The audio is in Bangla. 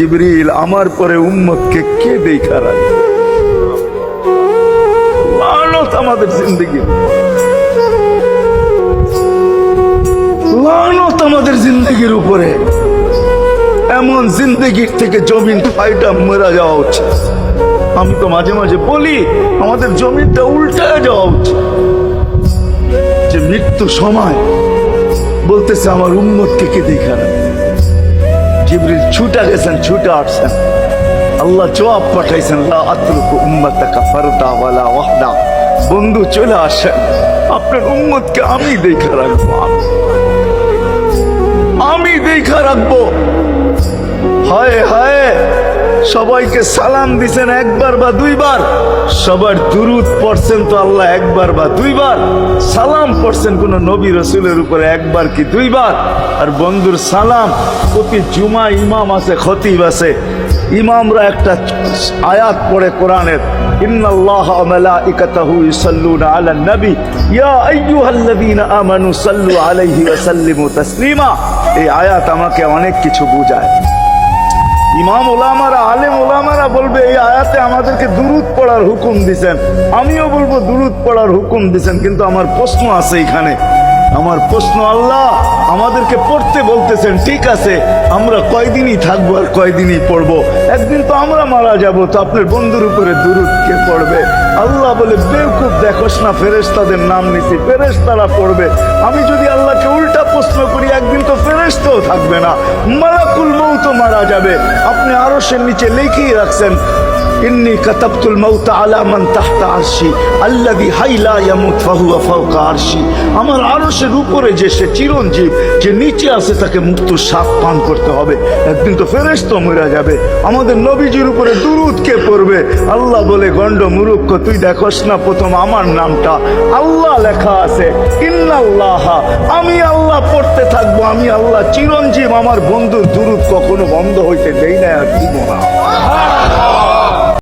জিবরিল, আমার পরে উম্মতকে কে দেখা রাখবে? আমাদের জিন্দগি। আমাদের জিন্দগির উপরে এমন জিন্দগির থেকে জমিন ফাইটা মরা যাওয়া উচিত। আমি তো মাঝে মাঝে বলি, আমাদের জমিনটা উল্টায় যাওয়া উচিত। যে মৃত্যু সময় বলতেছে, আমার উম্মতকে কে দেখা জিবরিল ছুটা গেছেন, ছুটা আসছেন। আল্লাহ জবাব পাঠাইছেন ওয়াহদা। বন্ধু, চলে আসেন। আপনার উম্মতকে আমি দেখা রাখব। আমি দেখা রাখব। হায় হায়! সবাইকে সালাম দিছেন একবার বা দুইবার। সবার দুরুদ পড়ছেন তো আল্লাহ একবার বা দুইবার। সালাম পড়ছেন কোন নবী রসুলের উপরে একবার কি দুইবার? আর বন্ধুর সালাম, প্রতি জুমা ইমাম আছে, খতিব আছে। ইমামরা একটা আয়াত পড়ে কোরআনের নবী। ইয়া আমানু সাল্লু আলাইহি ওয়া সাল্লিমু তাসলিমা। এই আয়াত আমাকে অনেক কিছু বোঝায়। ইমাম ওলামারা আলেম ওলামারা বলবে, এই আয়াতে আমাদেরকে দুরুদ পড়ার হুকুম দিছেন। আমিও বলব, দুরুদ পড়ার হুকুম দিছেন, কিন্তু আমার প্রশ্ন আছে এখানে। আমার প্রশ্ন, আল্লাহ আমাদেরকে পড়তে বলতেছেন, ঠিক আছে, আমরা কয়দিনই থাকব আর কয়দিনই পড়ব? একদিন তো আমরা মারা যাব, তো আপনার বন্ধুর উপরে দুরুদ কে পড়বে? আল্লাহ বলে বেউকুব দেখোস না, ফেরেশতাদের নাম নিছি, ফেরেশতারা পড়বে। আমি যদি আল্লাহকে উল্টা প্রশ্ন করি, একদিন তো ফেরেশতাও থাকবে না। মালাকুল মৌত মারা যাবে। আপনি আরও সে নিচে লিখিয়ে রাখছেন আমার আরশের উপরে যে সে চিরঞ্জীব, যে নিচে আছে তাকে পান করতে হবে। একদিন তো মরে যাবে। আমাদের নবীজির উপরে দুরুদ কে পড়বে? আল্লাহ বলে গন্ড মুরুক্ষ, তুই দেখোস না প্রথম আমার নামটা। আল্লাহ লেখা আছে, ইন্নাল্লাহ আমি আল্লাহ চিরঞ্জীব আমার বন্ধুর দুরুদ কখনো বন্ধ হইতে দেই না আর দিব না।